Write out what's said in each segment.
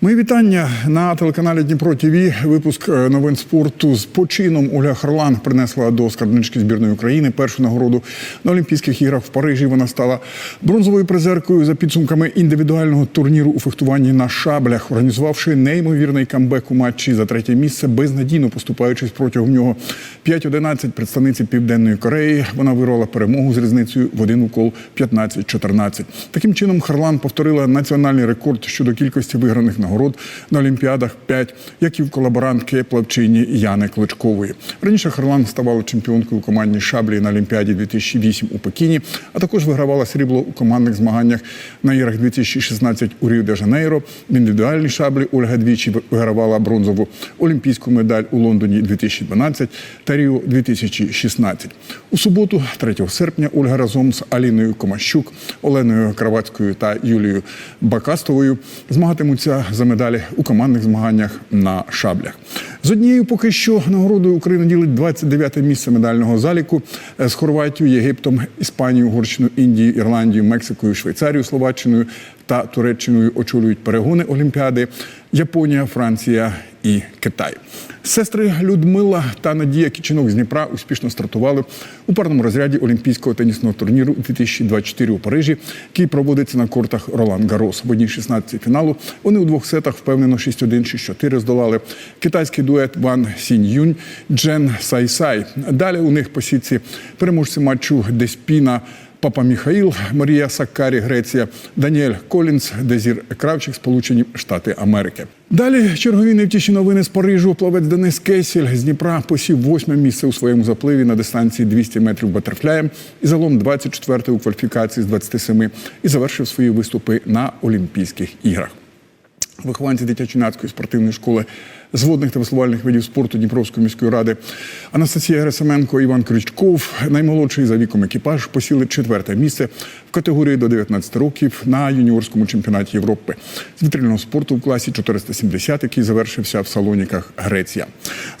Мої вітання на телеканалі Дніпро ТВ. Випуск е, новин спорту з почином. Ольга Харлан принесла до скарбнички збірної України першу нагороду на Олімпійських іграх в Парижі. Вона стала бронзовою призеркою за підсумками індивідуального турніру у фехтуванні на шаблях, організувавши неймовірний камбек у матчі за третє місце, безнадійно поступаючись протягом нього 5-11 представниці Південної Кореї. Вона вирвала перемогу з різницею в один укол 15-14. Таким чином Харлан повторила національний рекорд щодо кількості виграних нагород на Олімпіадах 5, як і в колаборантки плавчині Яни Кличкової. Раніше Харлан ставала чемпіонкою у командній шаблі на Олімпіаді 2008 у Пекіні, а також вигравала срібло у командних змаганнях на іграх 2016 у Ріо-де-Жанейро. В індивідуальній шаблі Ольга двічі вигравала бронзову олімпійську медаль у Лондоні 2012 та Ріо 2016. У суботу, 3 серпня, Ольга разом з Аліною Комащук, Оленою Кравацькою та Юлією Бакастовою змагатимуться за медалі у командних змаганнях на шаблях. З однією поки що нагородою України ділить 29-те місце медального заліку з Хорватією, Єгиптом, Іспанією, Угорщиною, Індією, Ірландією, Мексикою, Швейцарією, Словаччиною та Туреччиною очолюють перегони Олімпіади Японія, Франція і Китай. Сестри Людмила та Надія Кічинок з Дніпра успішно стартували у парному розряді Олімпійського тенісного турніру 2024 у Парижі, який проводиться на кортах Ролан Гарос. В одній 16 фіналу вони у двох сетах впевнено 6-1, 6-4 здолали китайський дует Ван Сінь Юнь, Джен Сайсай. Далі у них по сітці переможці матчу Деспіна. Папа Міхаїл, Марія Саккарі, Греція, Даніель Колінс, Дезір Кравчик, Сполучені Штати Америки. Далі чергові невтіші новини з Парижу. Плавець Денис Кесіль з Дніпра посів восьме місце у своєму запливі на дистанції 200 метрів батерфляєм і залом 24 у кваліфікації з 27 і завершив свої виступи на Олімпійських іграх. Вихованці дитячо-юнацької спортивної школи з водних та веслувальних видів спорту Дніпровської міської ради Анастасія Герасименко, Іван Крючков, наймолодший за віком екіпаж, посіли четверте місце в категорії до 19 років на юніорському чемпіонаті Європи з вітрильного спорту в класі 470, який завершився в Салоніках, Греція.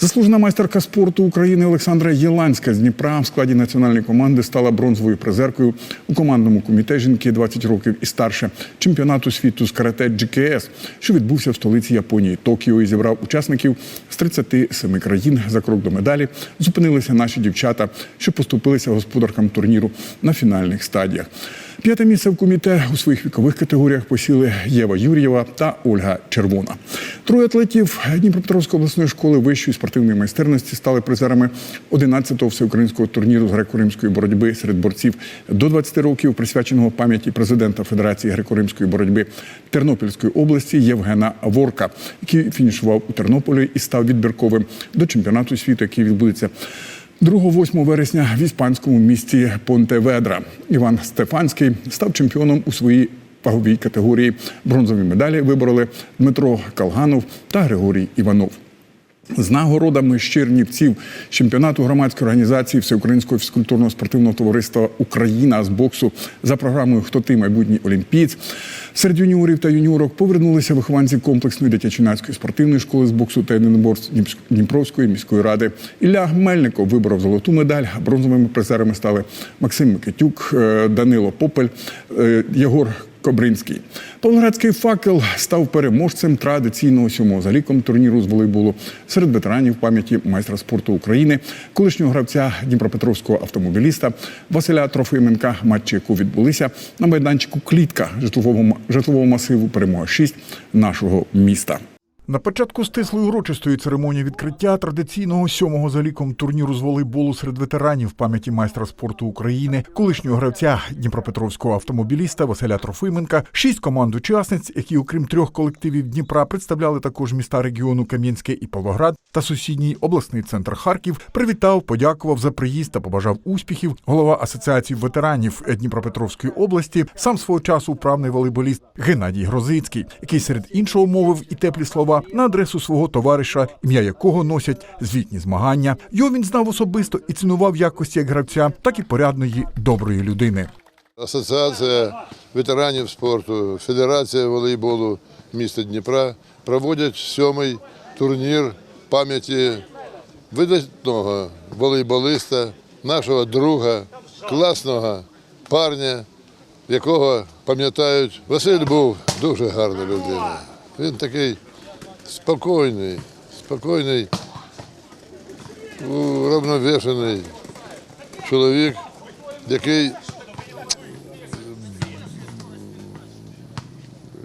Заслужена майстерка спорту України Олександра Єланська з Дніпра в складі національної команди стала бронзовою призеркою у командному комітеті жінки 20 років і старше чемпіонату світу з карате GKS, що відбувся в столиці Японії Токіо і зібрав учасників з 37 країн за крок до медалі. Зупинилися наші дівчата, що поступилися господаркам турніру на фінальних стадіях. П'яте місце в коміте у своїх вікових категоріях посіли Єва Юр'єва та Ольга Червона. Троє атлетів Дніпропетровської обласної школи вищої спортивної майстерності стали призерами 11-го всеукраїнського турніру з греко-римської боротьби серед борців до 20 років, присвяченого пам'яті президента Федерації греко-римської боротьби Тернопільської області Євгена Ворка, який фінішував у Тернополі і став відбірковим до чемпіонату світу, який відбудеться 2-8 вересня в іспанському місті Понтеведра. Іван Стефанський став чемпіоном у своїй ваговій категорії. Бронзові медалі вибороли Дмитро Калганов та Григорій Іванов. З нагородами з чемпіонату громадської організації Всеукраїнського фізкультурного спортивного товариства Україна з боксу за програмою Хто ти майбутній олімпієць серед юніорів та юніорок повернулися вихованці комплексної дитячо-юнацької спортивної школи з боксу та єдиноборств Дніпровської міської ради. Ілля Мельников виборов золоту медаль. Бронзовими призерами стали Максим Микитюк, е, Данило Попель, е, Єгор Кобринський. Павлоградський факел став переможцем традиційного сьомого за ліком турніру з волейболу серед ветеранів пам'яті майстра спорту України, колишнього гравця Дніпропетровського автомобіліста Василя Трофименка, матчі яку відбулися на майданчику Клітка житлового, житлового масиву Перемога 6 нашого міста. На початку стислої урочистої церемонії відкриття традиційного сьомого за ліком турніру з волейболу серед ветеранів пам'яті майстра спорту України, колишнього гравця Дніпропетровського автомобіліста Василя Трофименка, шість команд учасниць, які, окрім трьох колективів Дніпра, представляли також міста регіону Кам'янське і Павлоград та сусідній обласний центр Харків, привітав, подякував за приїзд та побажав успіхів. Голова асоціації ветеранів Дніпропетровської області, сам свого часу вправний волейболіст Геннадій Грозицький, який серед іншого мовив і теплі слова на адресу свого товариша, ім'я якого носять звітні змагання. Його він знав особисто і цінував якості як гравця, так і порядної доброї людини. Асоціація ветеранів спорту, Федерація волейболу міста Дніпра проводять сьомий турнір пам'яті видатного волейболиста, нашого друга, класного парня, якого пам'ятають. Василь був дуже гарна людина. Він такий спокійний, спокійний, уравновешений чоловік, який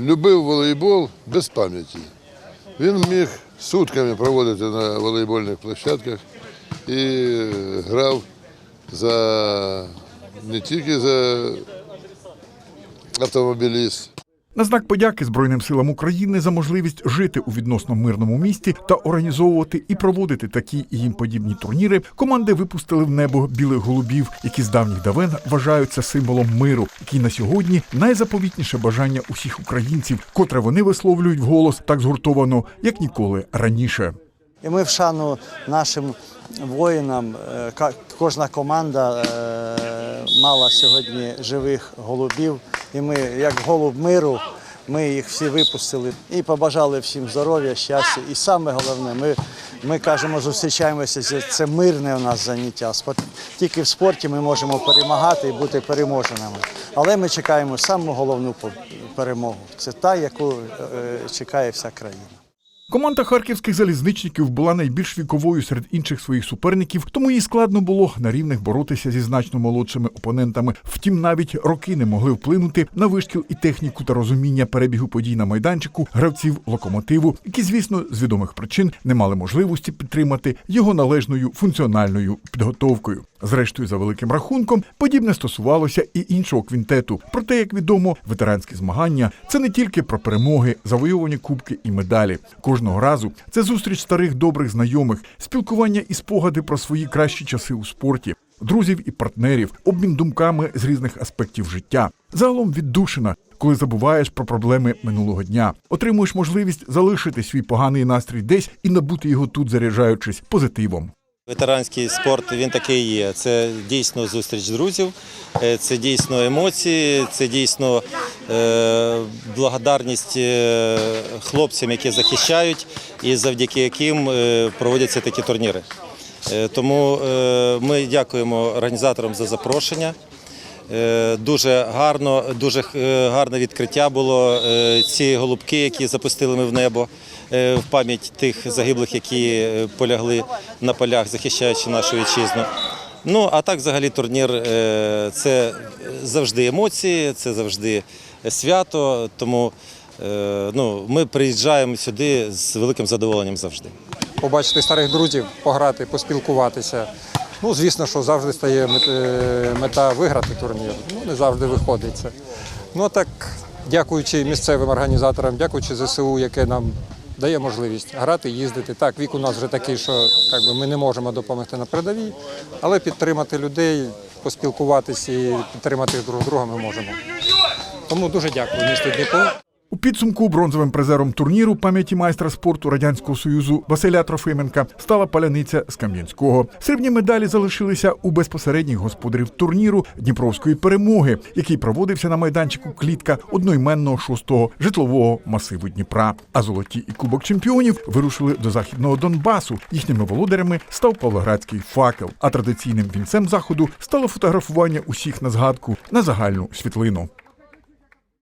любив волейбол без пам'яті. Він міг сутками проводити на волейбольних площадках і грав за не тільки за автомобіліст. На знак подяки Збройним силам України за можливість жити у відносно мирному місті та організовувати і проводити такі і їм подібні турніри, команди випустили в небо білих голубів, які з давніх давен вважаються символом миру, який на сьогодні найзаповітніше бажання усіх українців, котре вони висловлюють вголос так згуртовано, як ніколи раніше. І ми в шану нашим воїнам, е, кожна команда е, мала сьогодні живих голубів. І ми, як голуб миру, ми їх всі випустили і побажали всім здоров'я, щастя. І саме головне, ми, ми кажемо, зустрічаємося. Це, мирне у нас заняття. Тільки в спорті ми можемо перемагати і бути переможеними. Але ми чекаємо саму головну перемогу. Це та, яку е, чекає вся країна. Команда харківських залізничників була найбільш віковою серед інших своїх суперників, тому їй складно було на рівних боротися зі значно молодшими опонентами. Втім, навіть роки не могли вплинути на вишкіл і техніку та розуміння перебігу подій на майданчику гравців локомотиву, які, звісно, з відомих причин не мали можливості підтримати його належною функціональною підготовкою. Зрештою, за великим рахунком, подібне стосувалося і іншого квінтету. Проте, як відомо, ветеранські змагання це не тільки про перемоги, завоювані кубки і медалі. Кожного разу це зустріч старих добрих знайомих, спілкування і спогади про свої кращі часи у спорті. Друзів і партнерів, обмін думками з різних аспектів життя. Загалом віддушина, коли забуваєш про проблеми минулого дня, отримуєш можливість залишити свій поганий настрій десь і набути його тут, заряджаючись позитивом. Ветеранський спорт він такий є. Це дійсно зустріч друзів, е, це дійсно емоції, це дійсно е, благодарність е, хлопцям, які захищають, і завдяки яким проводяться такі турніри. Тому ми дякуємо організаторам за запрошення. Дуже гарно, дуже гарне відкриття було. Ці голубки, які запустили ми в небо в пам'ять тих загиблих, які е, полягли на полях, захищаючи нашу вітчизну. Ну а так, взагалі, турнір е, це завжди емоції, це завжди свято. Тому е, ну, ми приїжджаємо сюди з великим задоволенням завжди. побачити старих друзів, пограти, поспілкуватися. Ну, звісно, що завжди стає е, мета виграти турнір. Ну, не завжди виходить це. Ну, так, дякуючи місцевим організаторам, дякуючи ЗСУ, яке нам дає можливість грати, їздити. Так, вік у нас вже такий, що би, ми не можемо допомогти на передовій, але підтримати людей, поспілкуватися і підтримати друг друга ми можемо. Тому дуже дякую місту Дніпро. У підсумку бронзовим призером турніру пам'яті майстра спорту Радянського Союзу Василя Трофименка стала паляниця з Кам'янського. Срібні медалі залишилися у безпосередніх господарів турніру Дніпровської перемоги, який проводився на майданчику клітка одноіменного шостого житлового масиву Дніпра. А золоті і кубок чемпіонів вирушили до західного Донбасу. Їхніми володарями став Павлоградський факел. А традиційним вінцем заходу стало фотографування усіх на згадку на загальну світлину.